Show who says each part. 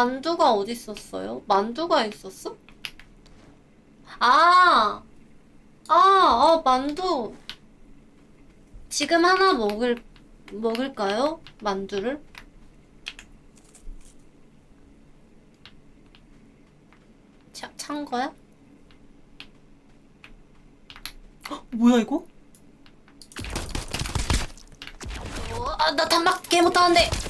Speaker 1: 만두가 어디 있었어요? 만두가 있었어? 아, 아, 아, 만두. 지금 하나 먹을, 먹을까요? 만두를? 찬 거야?
Speaker 2: 헉, 뭐야, 이거?
Speaker 1: 어, 아, 나 단막 개 못하는데!